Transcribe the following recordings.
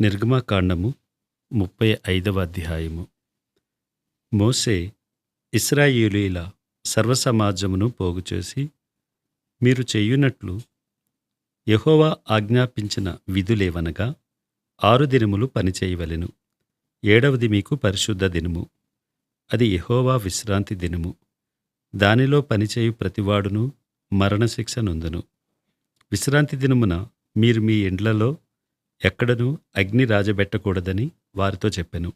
నిర్గమకాండము ముప్పై ఐదవ అధ్యాయము. మోసే ఇస్రాయేలీల సర్వసమాజమును పోగుచేసి మీరు చెయ్యునట్లు యహోవా ఆజ్ఞాపించిన విధులేవనగా ఆరు దినములు పనిచేయవలెను ఏడవది మీకు పరిశుద్ధ దినము. అది యహోవా విశ్రాంతి దినము. దానిలో పనిచేయు ప్రతివాడును మరణశిక్ష నొందును. విశ్రాంతి దినమున మీరు మీ ఇండ్లలో ఎక్కడనూ అగ్ని రాజబెట్టకూడదని వారితో చెప్పెను.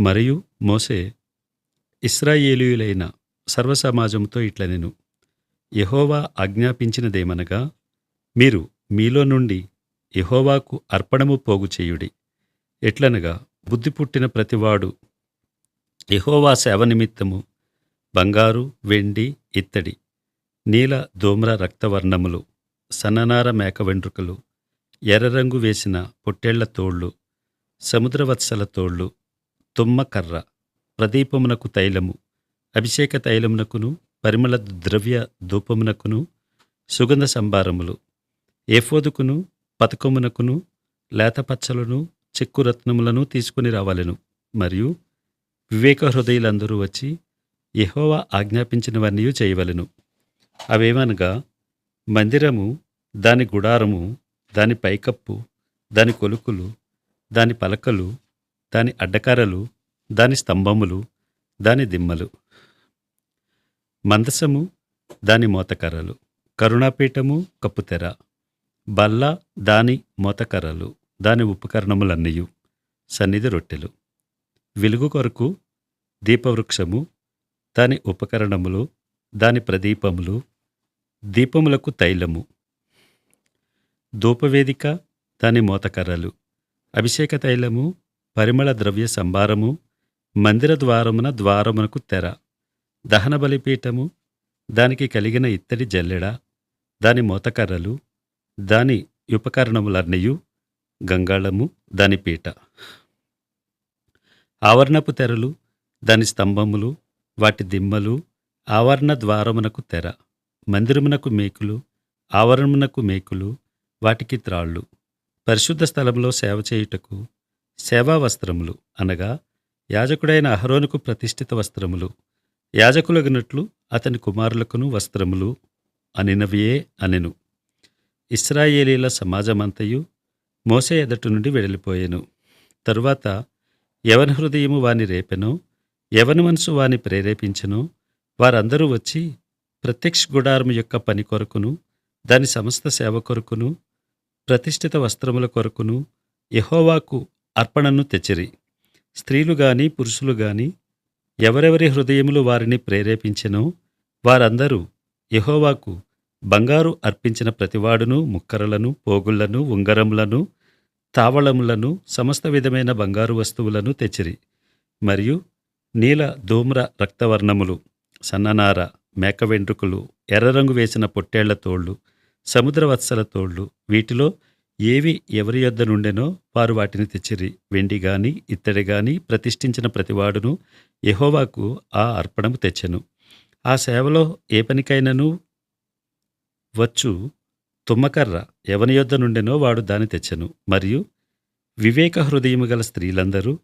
మరియు మోసే ఇస్రాయేలీయులైన సర్వసమాజంతో ఇట్లనెను. యహోవా ఆజ్ఞాపించినదేమనగా మీరు మీలో నుండి యహోవాకు అర్పణము పోగు చేయుడి. ఎట్లనగా బుద్ధి పుట్టిన ప్రతివాడు యహోవా సేవ నిమిత్తము బంగారు వెండి ఇత్తడి నీల ధూమ్ర రక్తవర్ణములు సన్ననార మేక వెంట్రుకలు ఎర్రరంగు వేసిన పొట్టేళ్ళ తోళ్ళు సముద్రవత్సల తోళ్ళు తుమ్మకర్ర ప్రదీపమునకు తైలము అభిషేక తైలమునకును పరిమళ ద్రవ్య ధూపమునకును సుగంధ సంభారములు ఏఫోదుకును పతకమునకును లేతపచ్చలను చెక్కురత్నములను తీసుకుని రావాలెను. మరియు వివేక హృదయులందరూ వచ్చి యెహోవా ఆజ్ఞాపించినవన్నీ చేయవలెను. అవేమనగా మందిరము దాని గుడారము దాని పైకప్పు దాని కొలుకులు దాని పలకలు దాని అడ్డకారలు దాని స్తంభములు దాని దిమ్మలు. మందసము దాని మోతకర్రలు. కరుణాపీఠము కప్పుతెర బల్ల దాని మోతకర్రలు. దాని ఉపకరణములన్నయు. సన్నిధి రొట్టెలు. వెలుగు కొరకు దీపవృక్షము దాని ఉపకరణములు దాని ప్రదీపములు దీపములకు తైలము. ధూపవేదిక దాని మోతకర్రలు. అభిషేక తైలము పరిమళ ద్రవ్య సంభారము మందిర ద్వారమున ద్వారమునకు తెర. దహన బలిపీఠము దానికి కలిగిన ఇత్తడి జల్లెడ దాని మోతకర్రలు దాని ఉపకరణములన్నయు గంగాళము దాని పీట ఆవరణపు తెరలు దాని స్తంభములు వాటి దిమ్మలు ఆవరణ ద్వారమునకు తెర. మందిరమునకు మేకులు ఆవరణమునకు మేకులు వాటికి త్రాళ్ళు. పరిశుద్ధ స్థలంలో సేవ చేయుటకు సేవా వస్త్రములు అనగా యాజకుడైన అహరోనుకు ప్రతిష్ఠిత వస్త్రములు యాజకులగినట్లు అతని కుమారులకును వస్త్రములు అనినవియే అనెను. ఇస్రాయేలీల సమాజమంతయు మోసే ఎదటి నుండి వెడలిపోయెను. తరువాత ఎవని హృదయము వాని రేపెనో ఎవని మనసు వాని ప్రేరేపించెనో వారందరూ వచ్చి ప్రత్యక్ష గుడారము యొక్క పని కొరకును దాని సమస్త సేవ కొరకును ప్రతిష్ఠిత వస్త్రముల కొరకును యహోవాకు అర్పణను తెచ్చిరి. స్త్రీలు గాని పురుషులు గాని ఎవరెవరి హృదయములు వారిని ప్రేరేపించెనో వారందరూ యహోవాకు బంగారు అర్పించిన ప్రతివాడును ముక్కరలను పోగుళ్ళను ఉంగరములను తావళములను సమస్త విధమైన బంగారు వస్తువులను తెచ్చిరి. మరియు నీల ధూమ్ర రక్తవర్ణములు సన్ననార మేక వెంట్రుకలు ఎర్రరంగు వేసిన పొట్టేళ్ళ తోళ్ళు సముద్రవత్సల తోళ్ళు వీటిలో ఏవి ఎవరి యొద్ద నుండెనో వారు వాటిని తెచ్చిరి. వెండి గాని ఇత్తడి గాని ప్రతిష్ఠించిన ప్రతివాడును ఎహోవాకు ఆ అర్పణము తెచ్చెను. ఆ సేవలో ఏ పనికైనను వచ్చు తుమ్మకర్ర ఎవని యొద్ద నుండెనో వాడు దాని తెచ్చెను. మరియు వివేక హృదయము గల స్త్రీలందరూ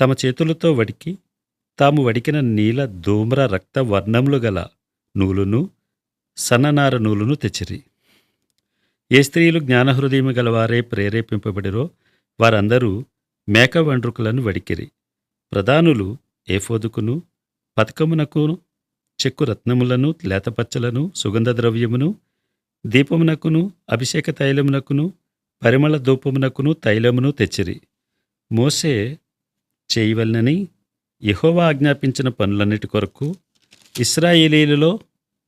తమ చేతులతో వడికి తాము వడికిన నీల ధూమ్ర రక్త వర్ణములు గల నూలును సన్ననార నూలును తెచ్చిరి. ఏ స్త్రీలు జ్ఞానహృదయము గలవారే ప్రేరేపింపబడిరో వారందరూ మేక వండ్రుకులను వడికిరి. ప్రధానులు ఏఫోదుకును పథకమునకును చెక్కు రత్నములను లేతపచ్చలను సుగంధ ద్రవ్యమును దీపమునకును అభిషేక తైలమునకును పరిమళ ధూపమునకును తైలమును తెచ్చిరి. మోసే చేయవలనని యహోవా ఆజ్ఞాపించిన పనులన్నిటి కొరకు ఇస్రాయేలీలలో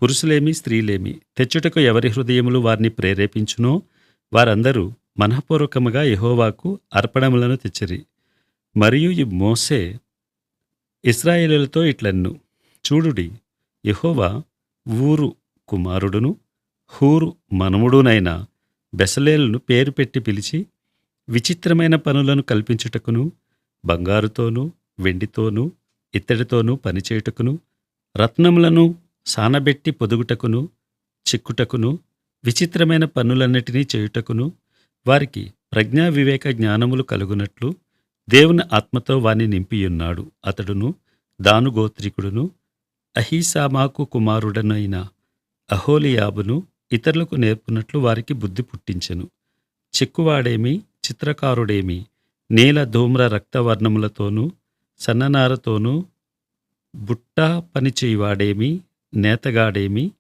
పురుషులేమి స్త్రీలేమి. తెచ్చుటకు ఎవరి హృదయములు వారిని ప్రేరేపించునో వారందరూ మనఃపూర్వకముగా యహోవాకు అర్పణములను తెచ్చిరి. మరియు ఈ మోసే ఇస్రాయేలులతో ఇట్లన్ను. చూడుడి యహోవా ఊరు కుమారుడును హూరు మనముడునైన బెసలేలను పేరు పెట్టి పిలిచి విచిత్రమైన పనులను కల్పించుటకును బంగారుతోనూ వెండితోనూ ఇత్తడితోనూ పనిచేయుటకును రత్నములను సానబెట్టి పొదుగుటకును చిక్కుటకును విచిత్రమైన పనులన్నిటినీ చేయుటకును వారికి ప్రజ్ఞా వివేక జ్ఞానములు కలుగునట్లు దేవుని ఆత్మతో వాని నింపియున్నాడు. అతడును దాను గోత్రికుడును అహీసామాకు కుమారుడనైన అహోలియాబును ఇతరులకు నేర్పునట్లు వారికి బుద్ధి పుట్టించెను. చెక్కువాడేమి చిత్రకారుడేమి నీల ధూమ్ర రక్తవర్ణములతోనూ సన్ననారతోనూ బుట్ట పనిచేయువాడేమి నేతగాడేమి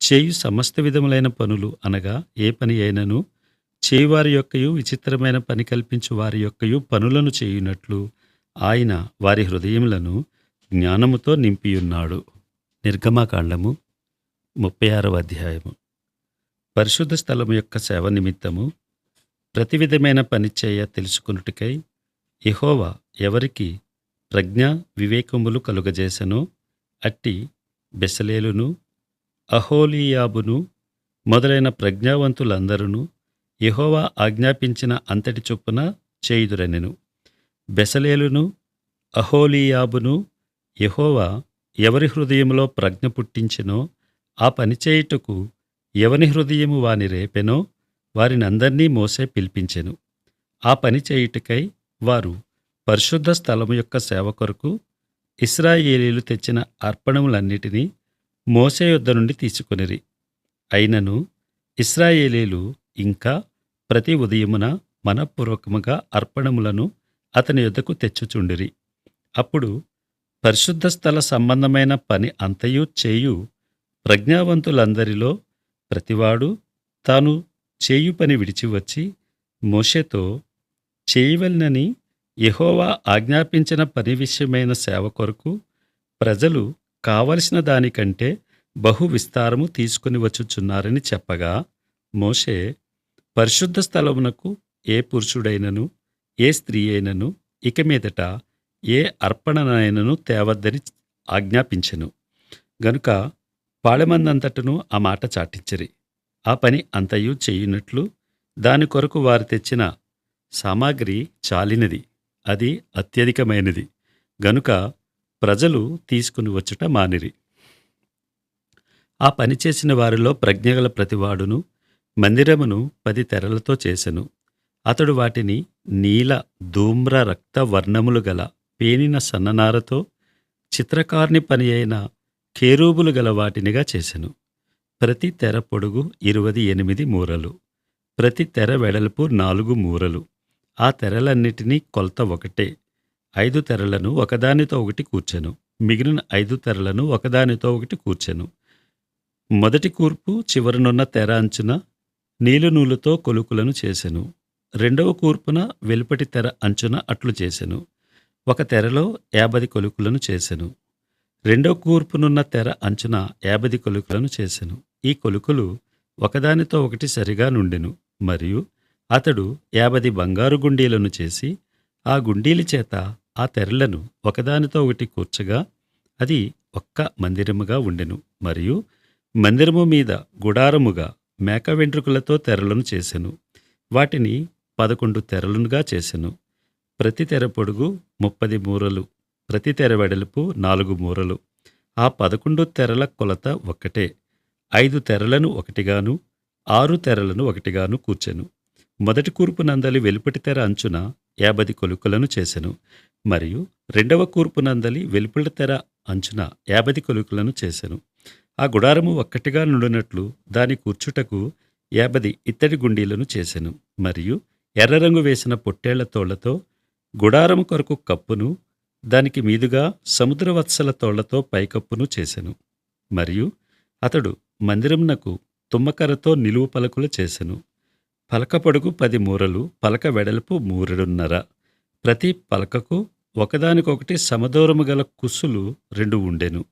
చేయు సమస్త విధములైన పనులు అనగా ఏ పని అయినను చేయువారి యొక్కయు విచిత్రమైన పని కల్పించు వారి యొక్కయు పనులను చేయునట్లు ఆయన వారి హృదయములను జ్ఞానముతో నింపియున్నాడు. నిర్గమాకాండము ముప్పై ఆరవ అధ్యాయము. పరిశుద్ధ స్థలము యొక్క సేవ నిమిత్తము ప్రతి విధమైన పని చేయ తెలుసుకున్నట్టుకై యెహోవా ఎవరికి ప్రజ్ఞ వివేకములు కలుగజేసెనో అట్టి బెసలేలును అహోలియాబును మొదలైన ప్రజ్ఞావంతులందరూ యహోవా ఆజ్ఞాపించిన అంతటి చొప్పున చేయుదురనెను. బెసలేలును అహోలియాబును యహోవా ఎవరి హృదయములో ప్రజ్ఞ పుట్టించెనో ఆ పని చేయుటకు ఎవని హృదయము వాని రేపెనో వారినందర్నీ మోసే పిలిపించెను. ఆ పని చేయుటకై వారు పరిశుద్ధ స్థలము యొక్క సేవ కొరకు ఇస్రాయేలీలు తెచ్చిన అర్పణములన్నిటినీ మోసే యొద్ద నుండి తీసుకొనిరి. అయినను ఇస్రాయేలీలు ఇంకా ప్రతి ఉదయమున మనపూర్వకముగా అర్పణములను అతని యొద్దకు తెచ్చుచుండిరి. అప్పుడు పరిశుద్ధ స్థల సంబంధమైన పని అంతయు చేయు ప్రజ్ఞావంతులందరిలో ప్రతివాడు తాను చేయు పని విడిచి వచ్చి మోషేతో చేయవలనని యహోవా ఆజ్ఞాపించిన పని విషయమైన సేవ కొరకు ప్రజలు కావలసిన దానికంటే బహు విస్తారము తీసుకుని వచ్చుచున్నారని చెప్పగా మోషే పరిశుద్ధ స్థలమునకు ఏ పురుషుడైనను ఏ స్త్రీ అయినను ఇక మీదట ఏ అర్పణనైనను తేవద్దని ఆజ్ఞాపించెను. గనుక పాళెమందంతటను ఆ మాట చాటించిరి. ఆ పని అంతయు చేయునట్లు దాని కొరకు వారు తెచ్చిన సామాగ్రి చాలినది. అది అత్యధికమైనది. గనుక ప్రజలు తీసుకుని వచ్చుట మానిరి. ఆ పని చేసిన వారిలో ప్రజ్ఞగల ప్రతివాడును మందిరమును పది తెరలతో చేసెను. అతడు వాటిని నీల ధూమ్ర రక్త వర్ణములు గల పేనిన సన్ననారతో చిత్రకారుని పని అయిన కేరూబులు గల వాటినిగా చేసెను. ప్రతి తెర పొడుగు ఇరవై ఎనిమిది మూరలు ప్రతి తెర వెడల్పు నాలుగు మూరలు. ఆ తెరలన్నిటినీ కొలత ఒకటే. ఐదు తెరలను ఒకదానితో ఒకటి కూర్చెను. మిగిలిన ఐదు తెరలను ఒకదానితో ఒకటి కూర్చెను. మొదటి కూర్పు చివరనున్న తెర అంచున నీలునూలుతో కొలుకులను చేసెను. రెండవ కూర్పున వెలుపటి తెర అంచున అట్లు చేసెను. ఒక తెరలో యాభది కొలుకులను చేసెను. రెండవ కూర్పునున్న తెర అంచున యాభది కొలుకులను చేసెను. ఈ కొలుకులు ఒకదానితో ఒకటి సరిగా నుండెను. మరియు అతడు యాభది బంగారు గుండీలను చేసి ఆ గుండీల చేత ఆ తెరలను ఒకదానితో ఒకటి కూర్చగా అది ఒక్క మందిరముగా ఉండెను. మరియు మందిరము మీద గుడారముగా మేక వెంట్రుకలతో తెరలను చేసెను. వాటిని పదకొండు తెరలుగా చేసెను. ప్రతి తెర పొడుగు ముప్పది మూరలు ప్రతి తెర వెడల్పు నాలుగు మూరలు. ఆ పదకొండు తెరల కొలత ఒక్కటే. ఐదు తెరలను ఒకటిగాను ఆరు తెరలను ఒకటిగాను కూర్చెను. మొదటి కూర్పు నందలి వెలుపటి తెర అంచున యాభది కొలుకులను చేసెను. మరియు రెండవ కూర్పు నందలి వెలుపటి తెర అంచున యాభది కొలుకులను చేసెను. ఆ గుడారము ఒక్కటిగా నుండినట్లు దాని కూర్చుటకు యాభది ఇత్తడి గుండీలను చేసెను. మరియు ఎర్ర రంగు వేసిన పొట్టేళ్ళ తోళ్ళతో గుడారము కొరకు కప్పును దానికి మీదుగా సముద్రవత్సల తోళ్ళతో పైకప్పును చేసెను. మరియు అతడు మందిరమునకు తుమ్మకరతో నిలువు పలకులు చేసెను. పలక పొడుగు పది మూరలు పలక వెడల్పు మూరెడున్నర. ప్రతి పలకకు ఒకదానికొకటి సమదూరము గల కుస్సులు రెండు ఉండెను.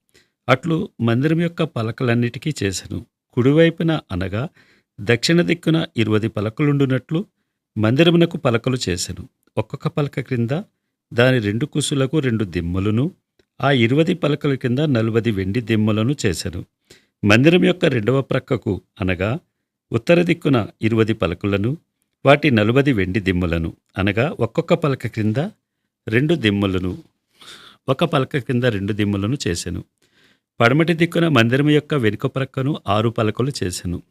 అట్లు మందిరం యొక్క పలకలన్నిటికీ చేసెను. కుడివైపున అనగా దక్షిణ దిక్కున ఇరువది పలకలుండునట్లు మందిరమునకు పలకలు చేసెను. ఒక్కొక్క పలక క్రింద దాని రెండు కుసులకు రెండు దిమ్మలను ఆ ఇరువది పలకల కింద నలువది వెండి దిమ్మలను చేసెను. మందిరం యొక్క రెండవ ప్రక్కకు అనగా ఉత్తర దిక్కున ఇరువది పలకలను వాటి నలువది వెండి దిమ్ములను. అనగా ఒక్కొక్క పలక క్రింద రెండు దిమ్ములను ఒక పలక క్రింద రెండు దిమ్ములను చేసెను. పడమటి దిక్కున మందిరం యొక్క వెనుక ప్రక్కను ఆరు పలకలు చేశాను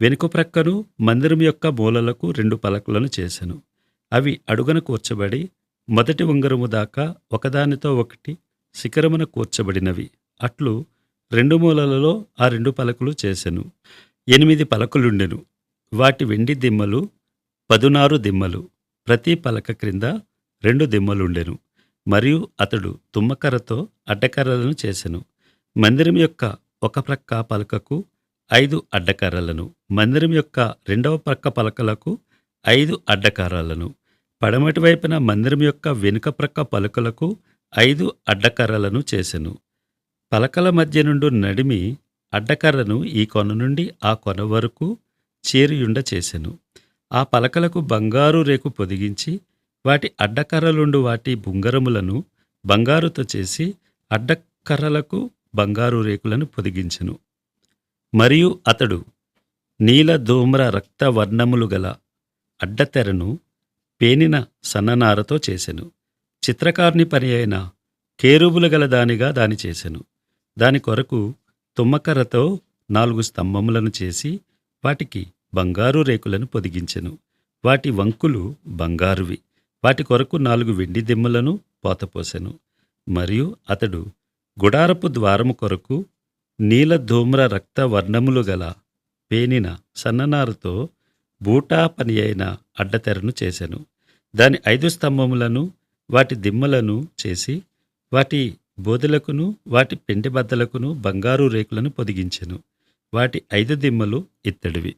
వెనుక ప్రక్కను మందిరం యొక్క మూలలకు రెండు పలకలను చేసెను. అవి అడుగన కూర్చబడి మొదటి ఉంగరము దాకా ఒకదానితో ఒకటి శిఖరమున కూర్చబడినవి. అట్లు రెండు మూలలలో ఆ రెండు పలకలు చేసెను. ఎనిమిది పలకలుండెను. వాటి వెండి దిమ్మలు పదునారు దిమ్మలు. ప్రతి పలక క్రింద రెండు దిమ్మలుండెను. మరియు అతడు తుమ్మకర్రతో అడ్డకర్రలను చేసెను. మందిరం యొక్క ఒక ప్రక్క పలకకు ఐదు అడ్డకర్రలను. మందిరం యొక్క రెండవ ప్రక్క పలకలకు ఐదు అడ్డకర్రలను. పడమటి వైపున మందిరం యొక్క వెనుక ప్రక్క పలకలకు ఐదు అడ్డకర్రలను చేసెను. పలకల మధ్య నుండి నడిమి అడ్డకర్రను ఈ కొన నుండి ఆ కొన వరకు చేరియుండ చేసెను. ఆ పలకలకు బంగారు రేకు పొదిగించి వాటి అడ్డకర్రలుండు వాటి బుంగరములను బంగారుతో చేసి అడ్డకర్రలకు బంగారు రేకులను పొదిగించెను. మరియు అతడు నీల ధూమ్ర రక్త వర్ణములు గల అడ్డతెరను పేనిన సన్ననారతో చేసెను. చిత్రకారుని పని అయిన కేరుబులు గల దానిగా దాని చేసెను. దాని కొరకు తుమ్మకర్రతో నాలుగు స్తంభములను చేసి వాటికి బంగారు రేకులను పొదిగించెను. వాటి వంకులు బంగారువి. వాటి కొరకు నాలుగు వెండి దిమ్మలను పోతపోసెను. మరియు అతడు గుడారపు ద్వారము కొరకు నీల ధూమ్ర రక్త వర్ణములు గల పేనిన సన్ననారుతో బూటా పని అయిన అడ్డతెరను చేసెను. దాని ఐదు స్తంభములను వాటి దిమ్మలను చేసి వాటి బోధలకును వాటి పెండెబద్దలకును బంగారు రేకులను పొదిగించెను. వాటి ఐదు దిమ్మలు ఇత్తడివి.